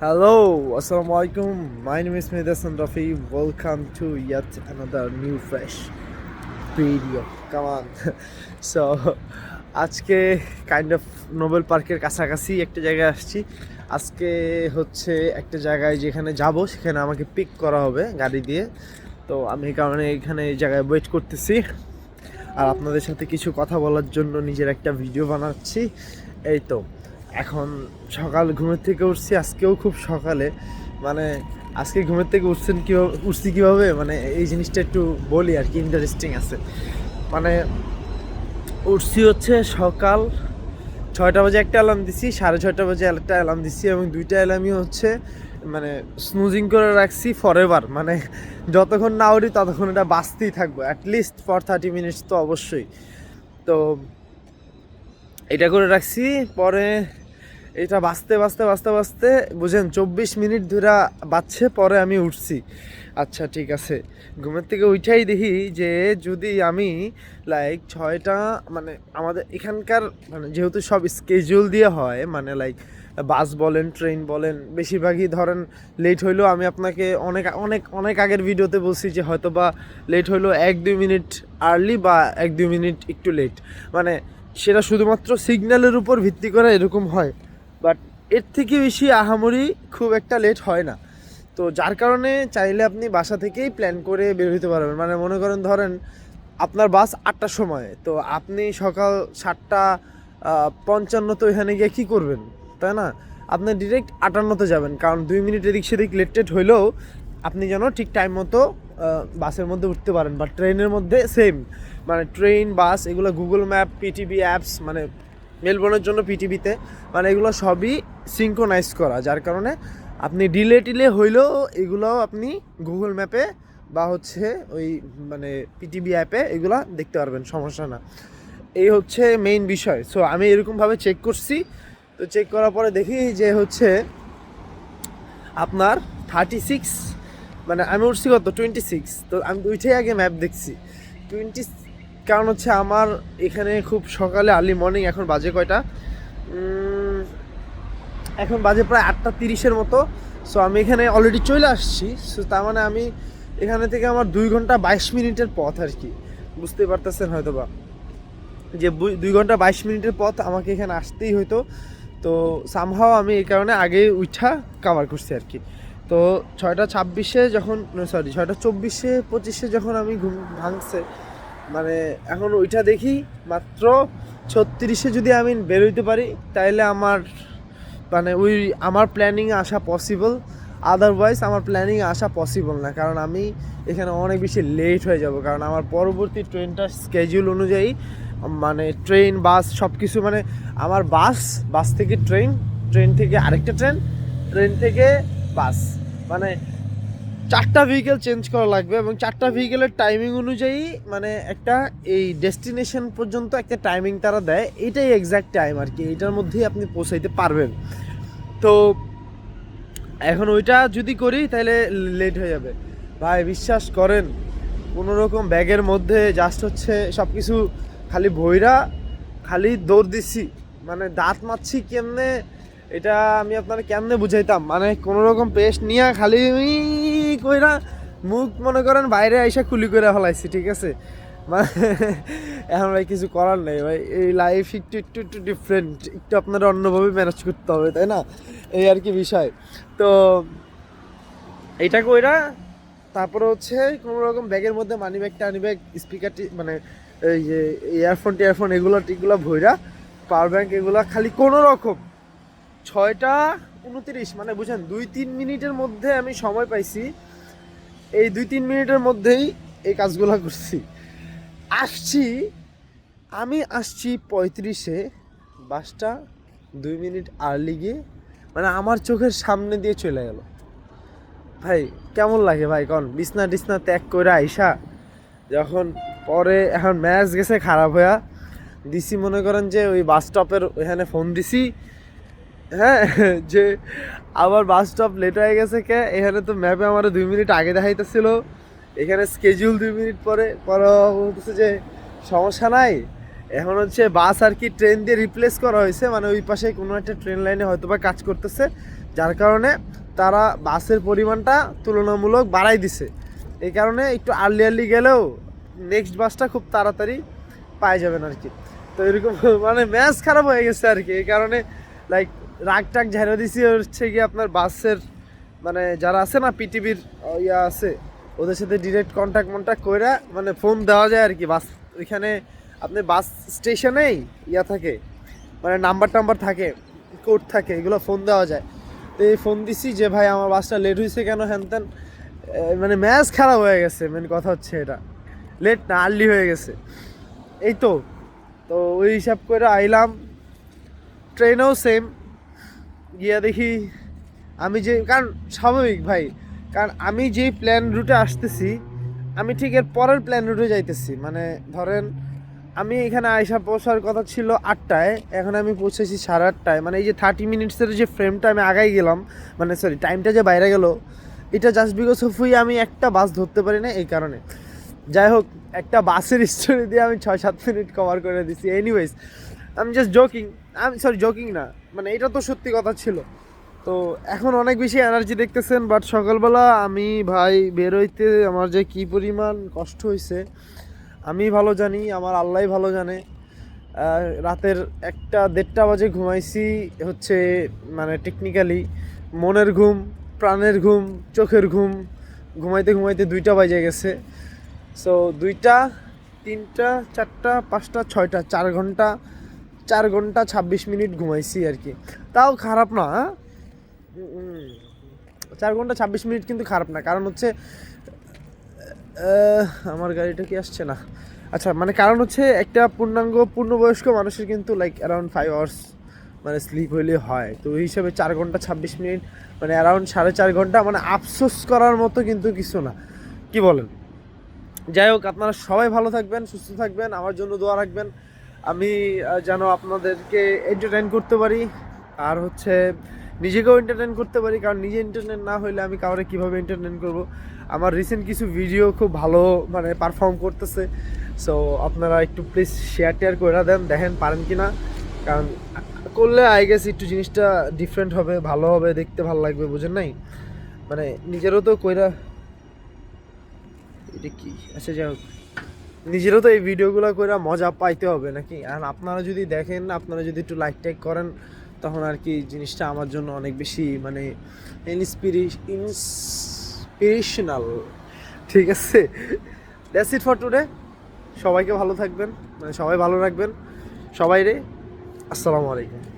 Assalamu alaikum. My name is Medasan Rafi. Welcome to yet another new fresh video. Come on. so, আজকে kind of Nobel পার্কের কাছাকাছি একটা জায়গায় আসছি আজকে হচ্ছে একটা জায়গায় যেখানে যাব সেখানে আমাকে পিক করা হবে গাড়ি দিয়ে তো আমি এই কারণে এখানে এই জায়গায় ওয়েট করতেছি আর আপনাদের সাথে কিছু কথা বলার জন্য নিজের একটা ভিডিও বানাচ্ছি এই তো এখন সকাল ঘুমের থেকে উঠছি, আজকেও খুব সকালে। মানে আজকে ঘুমের থেকে উঠছেন কীভাবে, উঠছি কীভাবে? মানে এই জিনিসটা একটু বলি আর কি ইন্টারেস্টিং আছে। মানে উঠছি হচ্ছে সকাল ছয়টা বাজে একটা অ্যালার্ম দিছি, সাড়ে ছয়টা বাজে একটা অ্যালার্ম দিছি এবং দুইটা অ্যালার্মই হচ্ছে মানে স্নুজিং করে রাখছি ফরএভার মানে যতক্ষণ না উঠি ততক্ষণ এটা বাঁচতেই থাকব অ্যাটলিস্ট ফর থার্টি মিনিটস তো অবশ্যই। তো এটা করে রাখছি, পরে এটা বাঁচতে বাঁচতে বাঁচতে বাঁচতে বুঝেন চব্বিশ মিনিট ধরে বাঁচছে, পরে আমি উঠছি। আচ্ছা ঠিক আছে। ঘুমের থেকে উঠাই দেখি যে যদি আমি লাইক ছয়টা মানে আমাদের এখানকার মানে যেহেতু সব স্কেজুল দিয়ে হয় মানে লাইক বাস বলেন ট্রেন বলেন, বেশিরভাগই ধরেন লেট হইলেও আমি আপনাকে অনেক অনেক অনেক আগের ভিডিওতে বলছি যে হয়তো বা লেট হইলেও এক, দুই মিনিট আর্লি বা এক, দুই মিনিট একটু লেট মানে সেটা শুধুমাত্র সিগন্যালের উপর ভিত্তি করে এরকম হয়। এর থেকে বেশি আহামরি খুব একটা লেট হয় না। তো যার কারণে চাইলে আপনি বাসা থেকেই প্ল্যান করে বের হতে পারবেন। মানে মনে করেন ধরেন আপনার বাস আটটার সময়, তো আপনি সকাল সাতটা পঞ্চান্ন তো এখানে গিয়ে কী করবেন? তাই না? আপনি ডিরেক্ট আটান্নতে যাবেন, কারণ দুই মিনিট এদিক সেদিক লেটেড হইলেও আপনি যেন ঠিক টাইম মতো বাসের মধ্যে উঠতে পারেন বা ট্রেনের মধ্যে সেম মানে ট্রেন বাস এগুলো গুগল ম্যাপ পিটিভি অ্যাপস মানে মেলবোর্নের জন্য পিটিভিতে মানে এগুলো সবই সিঙ্ক্রোনাইজ করা, যার কারণে আপনি ডিলে টিলে হইলেও এগুলো আপনি গুগল ম্যাপে বা হচ্ছে ওই মানে পিটিভি অ্যাপে এগুলো দেখতে পারবেন, সমস্যা না। এই হচ্ছে মেইন বিষয়। সো আমি এরকমভাবে চেক করছি। তো চেক করার পরে দেখি যে হচ্ছে আপনার থার্টি সিক্স মানে আমি উঠছি কত? টোয়েন্টি সিক্স তো আমি উঠেই আগে ম্যাপ দেখছি। টোয়েন্টি কারণ হচ্ছে আমার এখানে খুব সকালে আর্লি মর্নিং এখন বাজে কয়টা? এখন বাজে প্রায় আটটা তিরিশের মতো। সো আমি এখানে অলরেডি চলে আসছি। সো তার মানে আমি এখানে থেকে আমার দুই ঘণ্টা বাইশ মিনিটের পথ আর কি। বুঝতে পারতেছেন হয়তো বা যে দুই ঘণ্টা বাইশ মিনিটের পথ আমাকে এখানে আসতেই হতো তো সামহাও আমি এই কারণে আগে উঠা কাভার করছি আর কি। তো, ছয়টা ছাব্বিশে যখন সরি ছয়টা চব্বিশে, পঁচিশে যখন আমি ঘুম ভাঙছে মানে এখন ওইটা দেখি মাত্র ছত্রিশে যদি আমি বেরোইতে পারি, তাইলে আমার মানে ওই আমার প্ল্যানিংয়ে আসা পসিবল আদারওয়াইজ আমার প্ল্যানিংয়ে আসা পসিবল না, কারণ আমি এখানে অনেক বেশি লেট হয়ে যাব। কারণ আমার পরবর্তী ট্রেনটার স্কেজিউল অনুযায়ী মানে ট্রেন বাস সব কিছু মানে আমার বাস বাস থেকে ট্রেন ট্রেন থেকে আরেকটা ট্রেন ট্রেন থেকে বাস মানে চারটা ভেহিকেল চেঞ্জ করা লাগবে এবং চারটা ভেহিকেলের টাইমিং অনুযায়ী মানে একটা এই ডেস্টিনেশন পর্যন্ত একটা টাইমিং তারা দেয়। এটাই এক্স্যাক্ট টাইম আর কি, এটার মধ্যেই আপনি পৌঁছাইতে পারবেন। তো এখন ওইটা যদি করি তাহলে লেট হয়ে যাবে। ভাই, বিশ্বাস করেন কোনো রকম ব্যাগের মধ্যে জাস্ট হচ্ছে সব কিছু খালি ভৈরা, খালি দৌড় দিচ্ছি। মানে দাঁত মারছি কেমনে, এটা আমি আপনার কেমনে বুঝাইতাম? মানে কোনো রকম পেস্ট নিয়ে খালি কইরা মুখ মনে করেন বাইরে আইসা খুলি করে ফেলাইছি, ঠিক আছে? মানে এখন ভাই কিছু করার নেই ভাই। এই লাইফ একটু একটু একটু ডিফারেন্ট একটু আপনারা অন্যভাবে ম্যানেজ করতে হবে, তাই না? এই আর কি বিষয়। তো এইটা কইরা তারপরে হচ্ছে কোনো রকম ব্যাগের মধ্যে মানি ব্যাগ টানি ব্যাগ স্পিকারটি মানে এই যে ইয়ারফোন টিয়ারফোন এগুলো, টিগুলো ভইরা পাওয়ার ব্যাঙ্ক এগুলো খালি কোনো রকম ছয়টা উনত্রিশ মানে বুঝেন, দুই তিন মিনিটের মধ্যে আমি সময় পাইছি। এই দুই তিন মিনিটের মধ্যেই এই কাজগুলো করছি। আসছি, আমি আসছি পঁয়ত্রিশে, বাসটা দুই মিনিট আর্লি গিয়ে মানে আমার চোখের সামনে দিয়ে চলে গেল। ভাই, কেমন লাগে ভাই? কন, বিছনা টিছনা ত্যাগ করে আইসা, যখন পরে এখন ম্যাচ গেছে খারাপ হইয়া, দিছি মনে করেন যে ওই বাস স্টপের ওইখানে ফোন দিছি হ্যাঁ যে আবার বাস স্টপ লেট হয়ে গেছে কে, এখানে তো ম্যাপে আমার দুই মিনিট আগে দেখাইতেছিল। এখানে স্কেজিউল দুই মিনিট পরে পরে বলতেছে যে সমস্যা নাই। এখন হচ্ছে বাস আর কি ট্রেন দিয়ে রিপ্লেস করা হয়েছে মানে ওই পাশে কোনো একটা ট্রেন লাইনে হয়তো বা কাজ করতেছে। যার কারণে তারা বাসের পরিমাণটা তুলনামূলক বাড়াই দিছে। এই কারণে একটু আর্লি আর্লি গেলেও নেক্সট বাসটা খুব তাড়াতাড়ি পাই যাবেন আর কি। তো এরকম মানে ম্যাচ খারাপ হয়ে গেছে আর কি। এই কারণে লাইক রাগ টাগ ঝাড়া দিছি, হচ্ছে কি আপনার বাসের মানে যারা আছে না পিটিভির ইয়া আছে, ওদের সাথে ডিরেক্ট কন্ট্যাক্ট মন্ট্যাক্ট করে মানে ফোন দেওয়া যায় আর কি। বাস, ওইখানে আপনি বাস স্টেশনেই ইয়া থাকে মানে নাম্বার টাম্বার থাকে কোড থাকে, এগুলো ফোন দেওয়া যায়। তো এই ফোন দিছি যে, ভাই, আমার বাসটা লেট হয়েছে কেন হ্যান ত্যান মানে ম্যাচ খারাপ হয়ে গেছে মেন কথা হচ্ছে এটা। লেট না আর্লি হয়ে গেছে। এই তো তো ওই হিসাব করে আইলাম। ট্রেনেও সেম গিয়া দেখি আমি যে, কারণ স্বাভাবিক ভাই, কারণ আমি যে প্ল্যান রুটে আসতেছি, আমি ঠিক এর পরের প্ল্যান রুটে যাইতেছি। মানে ধরেন, আমি এখানে আয়সা পৌঁছার কথা ছিল আটটায়, এখন আমি পৌঁছেছি সাড়ে আটটায়। মানে এই যে থার্টি মিনিটসের যে ফ্রেমটা আমি আগাই গেলাম মানে সরি টাইমটা যে বাইরে গেল, এটা জাস্ট বিকজ অফ হুই আমি একটা বাস ধরতে পারি না এই কারণে। যাই হোক, একটা বাসের স্টোরি দিয়ে আমি ছয় সাত মিনিট কভার করে দিছি। এনিওয়েজ আমি জাস্ট জোকিং আমি সরি জোকিং না। মানে এটা তো সত্যি কথা ছিল। তো এখন অনেক বেশি এনার্জি দেখতেছেন বাট সকালবেলা আমি ভাই বেরোইতে আমার যে কি পরিমাণ কষ্ট হয়েছে আমি ভালো জানি, আমার আল্লাহ ভালো জানে। রাতের একটা দেড়টা বাজে ঘুমাইছি হচ্ছে মানে টেকনিক্যালি মনের ঘুম, প্রাণের ঘুম, চোখের ঘুম, ঘুমাইতে ঘুমাইতে দুইটা বাজে গেছে। সো দুইটা, তিনটা, চারটা, পাঁচটা, ছয়টা, চার ঘণ্টা চার ঘণ্টা ছাব্বিশ মিনিট ঘুমাইছি আর কি। তাও খারাপ না হ্যাঁ? চার ঘণ্টা ছাব্বিশ মিনিট কিন্তু খারাপ না, কারণ হচ্ছে আমার গাড়িটা কি আসছে না? আচ্ছা মানে কারণ হচ্ছে একটা পূর্ণাঙ্গ পূর্ণবয়স্ক মানুষের কিন্তু লাইক অ্যারাউন্ড ফাইভ আওয়ার্স মানে স্লিপ হইলে হয়। তো ওই হিসাবে চার ঘণ্টা ছাব্বিশ মিনিট মানে অ্যারাউন্ড সাড়ে চার ঘণ্টা মানে আফসোস করার মতো কিন্তু কিছু না। কি বলেন? যাই হোক, আপনারা সবাই ভালো থাকবেন, সুস্থ থাকবেন, আমার জন্য দোয়া রাখবেন। আমি যেন আপনাদেরকে এন্টারটেন করতে পারি, আর হচ্ছে নিজেকেও এন্টারটেন করতে পারি, কারণ নিজে এন্টারটেন না হলে আমি কাউরে কীভাবে এন্টারটেন করব? আমার রিসেন্ট কিছু ভিডিও খুব ভালো মানে পারফর্ম করতেছে সো আপনারা একটু প্লিজ শেয়ার টেয়ার করে দেন, দেখেন পারেন কি না কারণ করলে আই গেস একটু জিনিসটা ডিফারেন্ট হবে, ভালো হবে, দেখতে ভালো লাগবে, বুঝেন নাই? মানে নিজেরও তো কইরা, এটা কি? আচ্ছা যাই হোক। নিজেরও তো এই ভিডিওগুলো করে মজা পাইতে হবে নাকি? আর আপনারা যদি দেখেন, আপনারা যদি একটু লাইক টাইক করেন, তখন আর কি জিনিসটা আমার জন্য অনেক বেশি মানে ইন্সপিরি ইন্সপিরেশনাল ঠিক আছে? দ্যাটস ইট ফর টুডে সবাইকে ভালো থাকবেন মানে সবাই ভালো রাখবেন। সবাই রে, আসসালামু আলাইকুম।